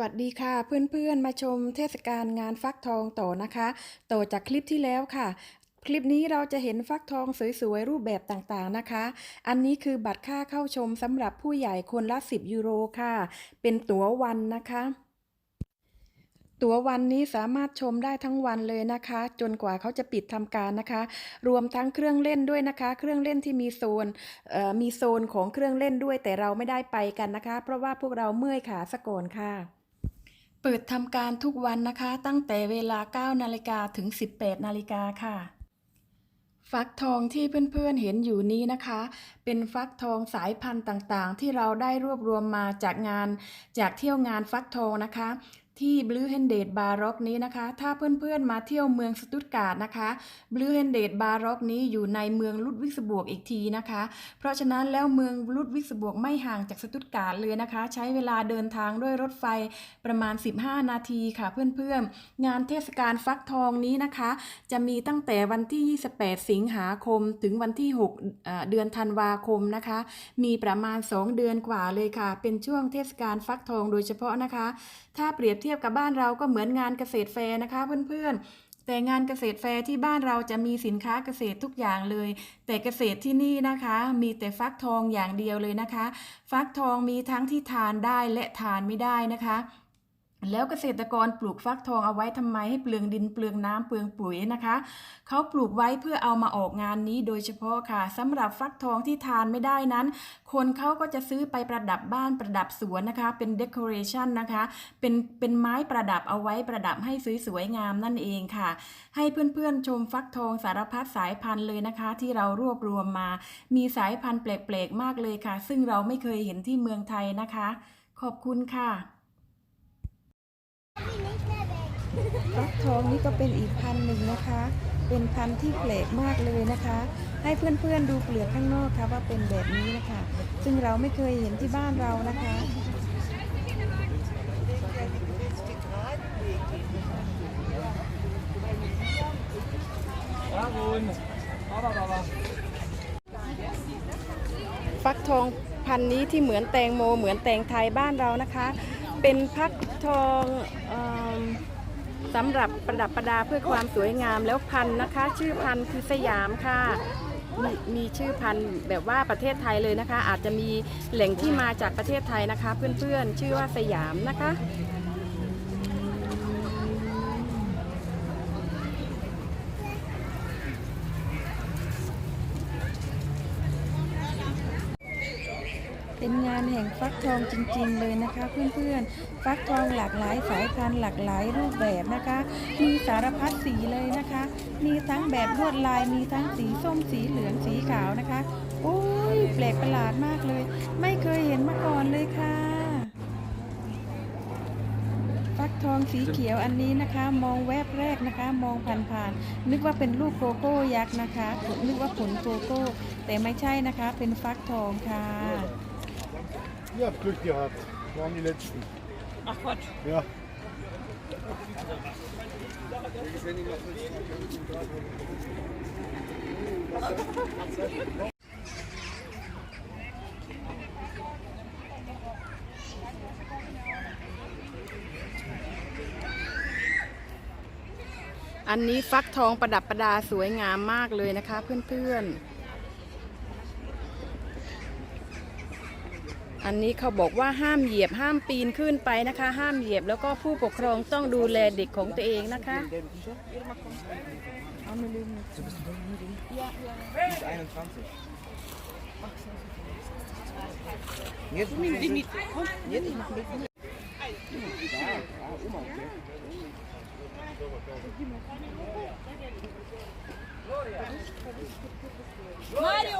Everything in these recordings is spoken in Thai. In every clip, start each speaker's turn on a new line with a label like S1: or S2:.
S1: วัสดีค่ะเพื่อนๆมาชมเทศกาลงานฟักทองต่อนะคะ ต่อจากคลิปที่แล้วค่ะ คลิปนี้เราจะเห็นฟักทองสวยๆ รูปแบบต่างๆนะคะ อันนี้คือบัตรค่าเข้าชมสำหรับผู้ใหญ่คนละ 10 ยูโรค่ะ เป็นตั๋ววันนะคะ ตั๋ววันนี้สามารถชมได้ทั้งวันเลยนะคะ จนกว่าเขาจะปิดทำการนะคะ รวมทั้งเครื่องเล่นด้วยนะคะ เครื่องเล่นที่มีโซนมีโซนของเครื่องเล่นด้วยแต่เราไม่ได้ไปกันนะคะ เพราะว่าพวกเราเมื่อยขาสะก่อนค่ะ เปิดทำการทุกวันนะคะ ตั้งแต่เวลา 9 นาฬิกาถึง 18 นาฬิกาค่ะ ฟักทองที่เพื่อนๆเห็นอยู่นี้นะคะ เป็นฟักทองสายพันธุ์ต่างๆ ที่เราได้รวบรวมมาจากงานจากเที่ยวงานฟักทองนะคะ ที่บลูเฮนเดดบาร็อกนี้นะคะ ถ้าเพื่อนๆมาเที่ยวเมืองสตุตการ์ดนะคะบลูเฮนเดดบาร็อกนี้อยู่ในเมืองลุดวิกสบวกอีกทีนะคะ เพราะฉะนั้นแล้วเมืองลุดวิกสบวกไม่ห่างจากสตุตการ์ดเลยนะคะ ใช้เวลาเดินทางด้วยรถไฟประมาณ 15 นาทีค่ะเพื่อนๆ งานเทศกาลฟักทองนี้นะคะ จะมีตั้งแต่วันที่ 28 สิงหาคม ถึงวันที่ 6 เดือนธันวาคมนะคะ มีประมาณ 2 เดือนกว่าเลยค่ะ เป็นช่วงเทศกาลฟักทองโดยเฉพาะนะคะ ถ้าเปรียบเทียบกับบ้านเราก็เหมือนงานเกษตรแฟร์นะคะเพื่อนๆ แต่งานเกษตรแฟร์ที่บ้านเราจะมีสินค้าเกษตรทุกอย่างเลย แต่เกษตรที่นี่นะคะ มีแต่ฟักทองอย่างเดียวเลยนะคะ ฟักทองมีทั้งที่ทานได้และทานไม่ได้นะคะ แล้วเกษตรกรปลูกฟักทองเอาไว้ทำไมให้เปลืองดินเปลืองน้ำเปลืองปุ๋ยนะคะเขาปลูกไว้เพื่อเอามาออกงานนี้โดยเฉพาะค่ะสำหรับฟักทองที่ทานไม่ได้นั้น คนเขาก็จะซื้อไปประดับบ้านประดับสวนนะคะ เป็นเด o r a t i o n นะคะเป็นเป็นไม้ประดับเอาไว้ประดับให้สวยๆงามนั่นเองค่ะ ให้เพื่อนๆชมฟักทองสารพัดสายพันธุ์เลยนะคะ ที่เรารวบรวมมา มีสายพันธุ์แปลกๆมากเลยค่ะ ซึ่งเราไม่เคยเห็นที่เมืองไทยนะคะ ขอบคุณค่ะ ฟักทองนี่ก็เป็นอีกพันหนึ่งนะคะ เป็นพันที่แปลกมากเลยนะคะ ให้เพื่อนๆดูเปลือกข้างนอกค่ะว่าเป็นแบบนี้นะคะ ซึ่งเราไม่เคยเห็นที่บ้านเรานะคะ ฟักทองพันธุ์นี้ที่เหมือนแตงโมเหมือนแตงไทยบ้านเรานะคะ เป็นฟักทองเอม สำหรับประดับประดาเพื่อความสวยงามแล้วพันธุ์นะคะ ชื่อพันธุ์คือสยามค่ะมีมีชื่อพันธุ์แบบว่าประเทศไทยเลยนะคะ อาจจะมีแหล่งที่มาจากประเทศไทยนะคะ เพื่อนๆชื่อว่าสยามนะคะ เป็นงานแห่งฟักทองจริง ๆ เลยนะคะ เพื่อนๆ ฟักทองหลากหลายสายพันธุ์หลากหลายรูปแบบนะคะ มีสารพัดสีเลยนะคะ มีทั้งแบบลวดลาย มีทั้งสีส้มสีเหลืองสีขาวนะคะ โอ้ยแปลกประหลาดมากเลย ไม่เคยเห็นมาก่อนเลยค่ะฟักทองสีเขียวอันนี้นะคะ มองแวบแรกนะคะ มองผ่านๆนึกว่าเป็นลูกโกโก้ยักษ์นะคะนึกว่าผลโกโก้ แต่ไม่ใช่นะคะ เป็นฟักทองค่ะ
S2: Ihr habt Glück gehabt. Waren die letzten.
S3: Ach Quatsch.
S2: Ja.
S1: อันนี้ฟักทองประดับประดาสวยงามมากเลยนะคะเพื่อนๆ อันนี้เขาบอกว่าห้ามเหยียบห้ามปีนขึ้นไปนะคะ ห้ามเหยียบแล้วก็ผู้ปกครองต้องดูแลเด็กของตัวเองนะคะเอาไม่ลืม
S2: Jetzt
S3: Nimm die mit.
S2: Jetzt noch mit.
S3: Mario,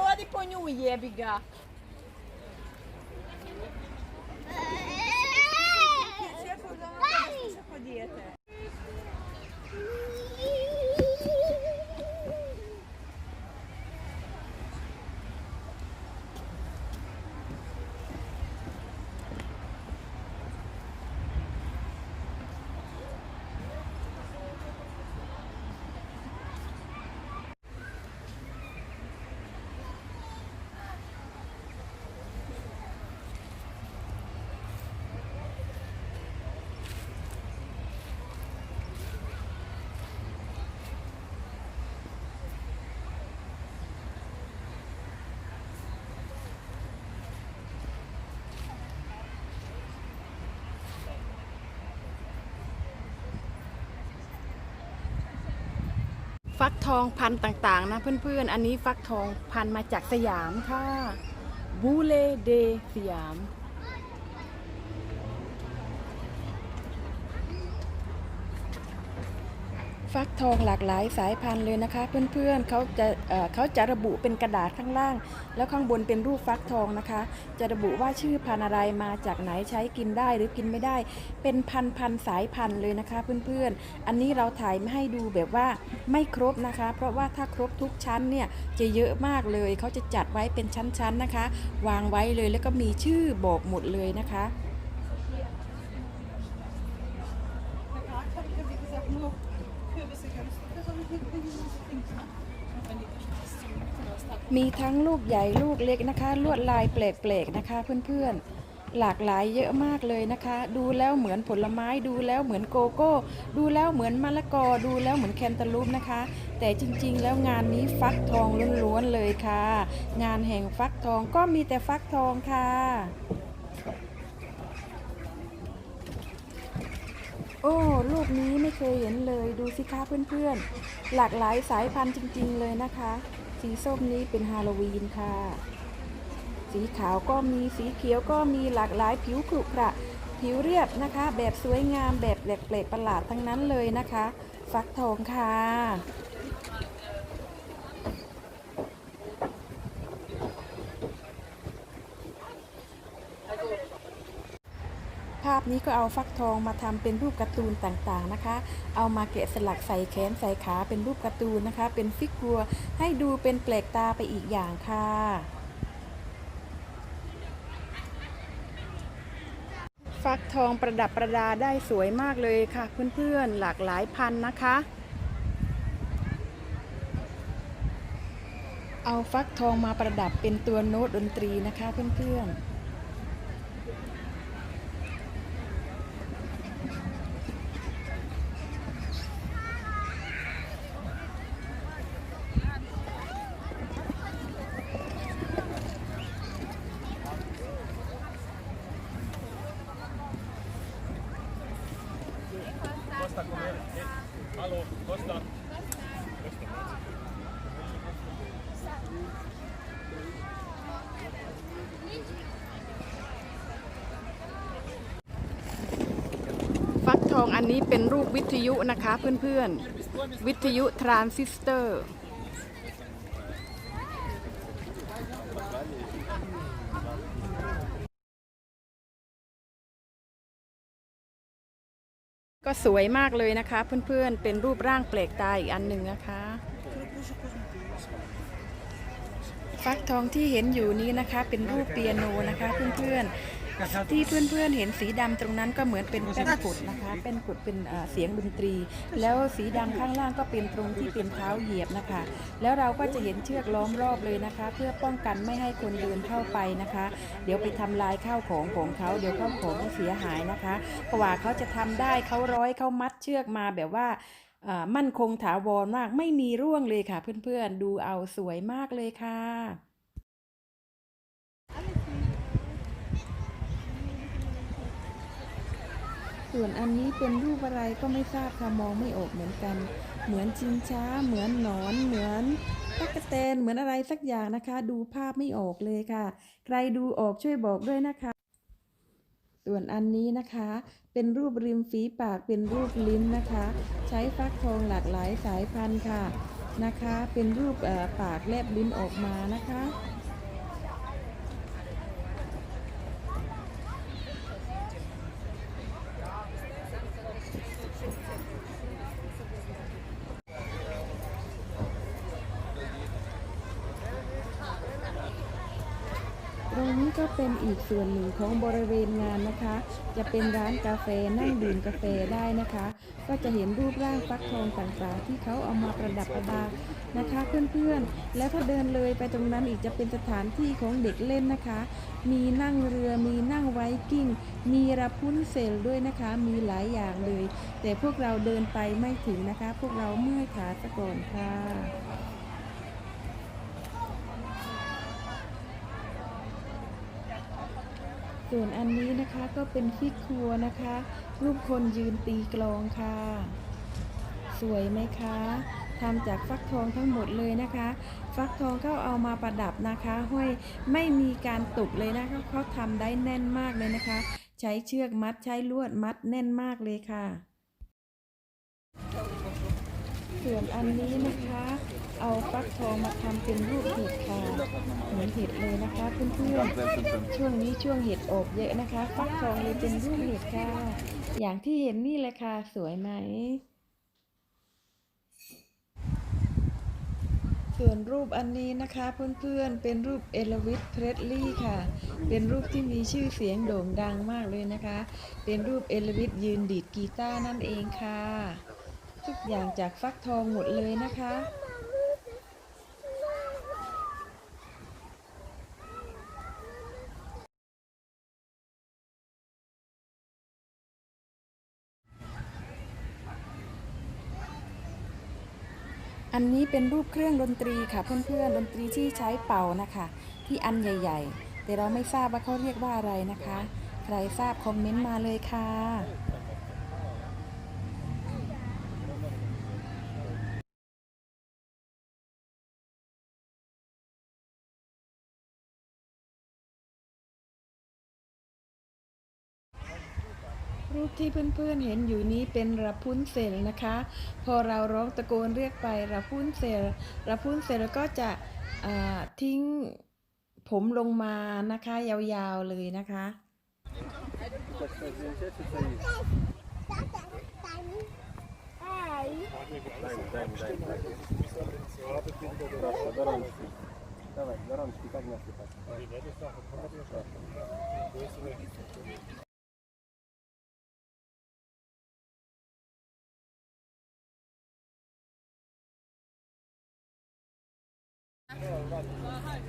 S3: Ще ходити.
S1: ฟักทองพันธุ์ต่างๆ นะเพื่อนๆ อันนี้ฟักทองพันธุ์มาจากสยามค่ะบูเลเดสยาม ฟักทองหลากหลายสายพันธุ์เลยนะคะ เพื่อนๆเขาจะเเขาจะระบุเป็นกระดาษข้างล่าง แล้วข้างบนเป็นรูปฟักทองนะคะ จะระบุว่าชื่อพันธุ์อะไรมาจากไหนใช้กินได้หรือกินไม่ได้ เป็นพันพันสายพันธุ์เลยนะคะเพื่อนๆ อันนี้เราถ่ายไมาให้ดูแบบว่าไม่ครบนะคะ เพราะว่าถ้าครบทุกชั้นเนี่ยจะเยอะมากเลยเขาจะจัดไว้เป็นชั้นๆนะคะ วางไว้เลยแล้วก็มีชื่อบอกหมดเลยนะคะ มีทั้งลูกใหญ่ลูกเล็กนะคะ ลวดลายแปลกๆนะคะเพื่อนๆ หลากหลายเยอะมากเลยนะคะ ดูแล้วเหมือนผลไม้ดูแล้วเหมือนโกโก้ ดูแล้วเหมือนมะละกอดูแล้วเหมือนแคนตาลูปนะคะ แต่จริงๆ แล้วงานนี้ฟักทองล้วนๆเลยค่ะ งานแห่งฟักทองก็มีแต่ฟักทองค่ะ โอ้ลูกนี้ไม่เคยเห็นเลยดูสิคะเพื่อนๆ หลากหลายสายพันธุ์จริง ๆ เลยนะคะ สีส้มนี้เป็นฮาโลวีนค่ะ สีขาวก็มีสีเขียวก็มีหลากหลายผิวขรุขระผิวเรียบนะคะ แบบสวยงามแบบแปลกๆประหลาดทั้งนั้นเลยนะคะ ฟักทองค่ะาพนี้ก็เอาฟักทองมาทำเป็นรูปการ์ตูนต่างๆนะคะ เอามาแกะสลักใส่แขนใส่ขาเป็นรูปการ์ตูนนะคะ เป็นฟิกกัวให้ดูเป็นแปลกตาไปอีกอย่างค่ะฟักทองประดับประดาได้สวยมากเลยค่ะ เพื่อนๆ หลากหลายพันนะคะ เอาฟักทองมาประดับเป็นตัวโน้ตดนตรีนะคะเพื่อนๆ ฟักทองอันนี้เป็นรูป วิทยุนะคะเพื่อนๆ วิทยุทรานซิสเตอร์ ก็สวยมากเลยนะคะเพื่อนๆ เป็นรูปร่างแปลกตาอีกอันหนึ่งนะคะฟักทองที่เห็นอยู่นี้นะคะ เป็นรูปเปียโนนะคะเพื่อนๆ ที่เพื่อนๆเห็นสีดำตรงนั้นก็เหมือนเป็นแป้นกุดนะคะเป็นกุดเป็นเอ่อเสียงดนตรี แล้วสีดำข้างล่างก็เป็นตรงที่เป็นเท้าเหยียบนะคะ แล้วเราก็จะเห็นเชือกล้อมรอบเลยนะคะ เพื่อป้องกันไม่ให้คนเดินเข้าไปนะคะ เดี๋ยวไปทำลายข้าวของของเขาเดี๋ยวข้าวของจะเสียหายนะคะเพราะว่าเขาจะทำได้เขาร้อยเขามัดเชือกมาแบบว่าเอ่อมั่นคงถาวรมากไม่มีร่วงเลยค่ะเพื่อนๆ ดูเอาสวยมากเลยค่ะ ส่วนอันนี้เป็นรูปอะไรก็ไม่ทราบค่ะมองไม่ออกเหมือนกัน เหมือนชิงช้า เหมือนหนอน เหมือนตั๊กแตนเหมือนอะไรสักอย่างนะคะ ดูภาพไม่ออกเลยค่ะ ใครดูออกช่วยบอกด้วยนะคะ ส่วนอันนี้นะคะ เป็นรูปริมฝีปากเป็นรูปลิ้นนะคะ ใช้ฟักทองหลากหลายสายพันธุ์ค่ะนะคะ เป็นรูปปากแลบลิ้นออกมานะคะ ก็เป็นอีกส่วนหนึ่งของบริเวณงานนะคะ จะเป็นร้านกาแฟนั่งดื่มกาแฟได้นะคะ ก็จะเห็นรูปร่างฟักทองต่างๆ ที่เขาเอามาประดับประดานะคะเพื่อนๆ แล้วถ้าเดินเลยไปตรงนั้นอีกจะเป็นสถานที่ของเด็กเล่นนะคะ มีนั่งเรือมีนั่งไวกิ้ง มีรับพุ้นเซลด้วยนะคะ มีหลายอย่างเลย แต่พวกเราเดินไปไม่ถึงนะคะ พวกเราเมื่อยขาซะก่อนค่ะ ส่วนอันนี้นะคะก็เป็นฟิกครัวนะคะ รูปคนยืนตีกลองค่ะ สวยไหมคะทำจากฟักทองทั้งหมดเลยนะคะ ฟักทองเขาเอามาประดับนะคะห้อยไม่มีการตุกเลยนะคะเขาทำได้แน่นมากเลยนะคะ ใช้เชือกมัดใช้ลวดมัดแน่นมากเลยค่ะ ส่วนอันนี้นะคะ เอาฟักทองมาทำเป็นรูปเห็ดค่ะเหมือนเห็ดเลยนะคะเพื่อนๆช่วงนี้ช่วงเห็ดออกเยอะนะคะ ฟักทองเลยเป็นรูปเห็ดค่ะ อย่างที่เห็นนี่เลยค่ะสวยไหม ส่วนรูปอันนี้นะคะเพื่อนๆเป็นรูปเอลวิสเพรสลีย์ค่ะ เป็นรูปที่มีชื่อเสียงโด่งดังมากเลยนะคะ เป็นรูปเอลวิสยืนดีดกีตาร์นั่นเองค่ะ ทุกอย่างจากฟักทองหมดเลยนะคะ อันนี้เป็นรูปเครื่องดนตรีค่ะเพื่อนๆดนตรีที่ใช้เป่านะคะ ที่อันใหญ่ ๆ แต่เราไม่ทราบว่าเขาเรียกว่าอะไรนะคะ ใครทราบคอมเมนต์มาเลยค่ะ ที่เพื่อนๆเห็นอยู่นี้เป็นราพุนเซลนะคะ พอเราร้องตะโกนเรียกไปราพุนเซลราพุนเซลก็จะทิ้งผมลงมานะคะ ยาวๆเลยนะคะ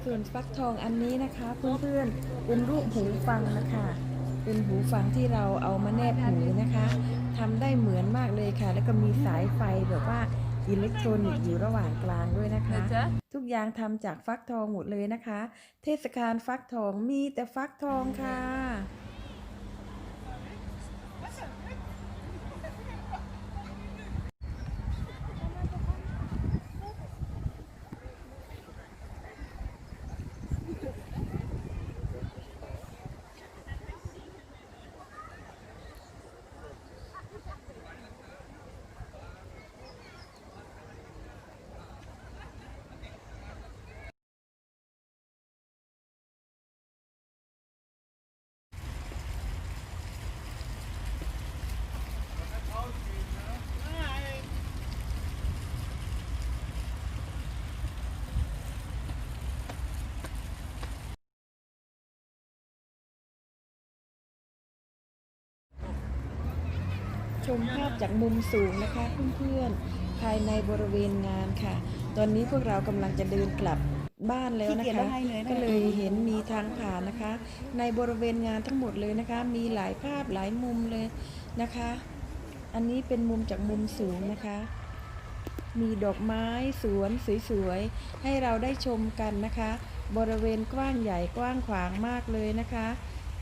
S1: ส่วนฟักทองอันนี้นะคะเพื่อนๆเป็นรูปหูฟังนะคะ เป็นหูฟังที่เราเอามาแนบหูนะคะทำได้เหมือนมากเลยค่ะ แล้วก็มีสายไฟแบบว่าอิเล็กทรอนิกส์อยู่ระหว่างกลางด้วยนะคะ ทุกอย่างทำจากฟักทองหมดเลยนะคะ เทศกาลฟักทองมีแต่ฟักทองค่ะ ชมภาพจากมุมสูงนะคะเพื่อนๆภายในบริเวณงานค่ะ ตอนนี้พวกเรากำลังจะเดินกลับบ้านแล้วนะคะ ก็เลยเห็นมีทางผ่านนะคะ ในบริเวณงานทั้งหมดเลยนะคะ มีหลายภาพหลายมุมเลยนะคะ อันนี้เป็นมุมจากมุมสูงนะคะ มีดอกไม้สวนสวยๆให้เราได้ชมกันนะคะ บริเวณกว้างใหญ่กว้างขวางมากเลยนะคะ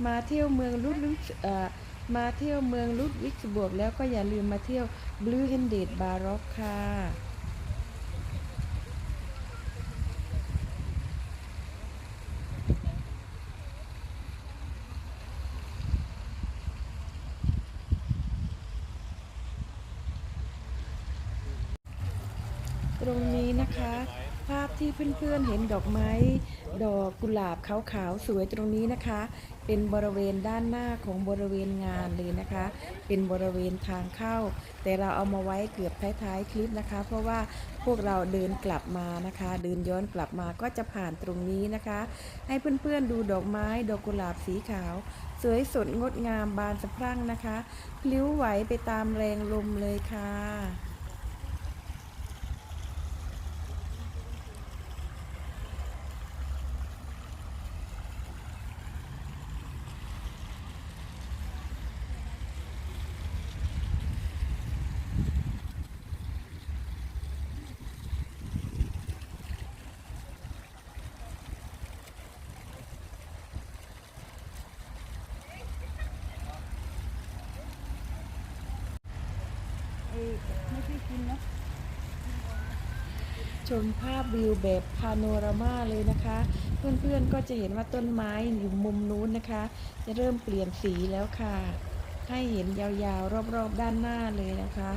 S1: มาเที่ยวเมืองลุดลุดเอ่อ มาเที่ยวเมืองลุดวิกสบวกแล้วก็อย่าลืมมาเที่ยวบลูเฮนเดดบาร็อกค่ะ ตรงนี้นะคะ ภาพ ที่เพื่อนๆเห็นดอกไม้ ดอกกุหลาบขาวๆสวยตรงนี้นะคะ เป็นบริเวณด้านหน้าของบริเวณงานเลยนะคะ เป็นบริเวณทางเข้า แต่เราเอามาไว้เกือบท้ายๆคลิปนะคะ เพราะว่าพวกเราเดินกลับมานะคะ เดินย้อนกลับมาก็จะผ่านตรงนี้นะคะ ให้เพื่อนๆดูดอกไม้ ดอกกุหลาบสีขาว สวยสดงดงามบานสะพรั่งนะคะพลิ้วไหวไปตามแรงลมเลยค่ะ
S3: ไม่ใช่กินนะ
S1: ชมภาพวิวแบบพาโนรามาเลยนะคะ เพื่อนๆก็จะเห็นว่าต้นไม้อยู่มุมนู้นนะคะ จะเริ่มเปลี่ยนสีแล้วค่ะ ให้เห็นยาวๆ รอบๆ ด้านหน้าเลยนะคะ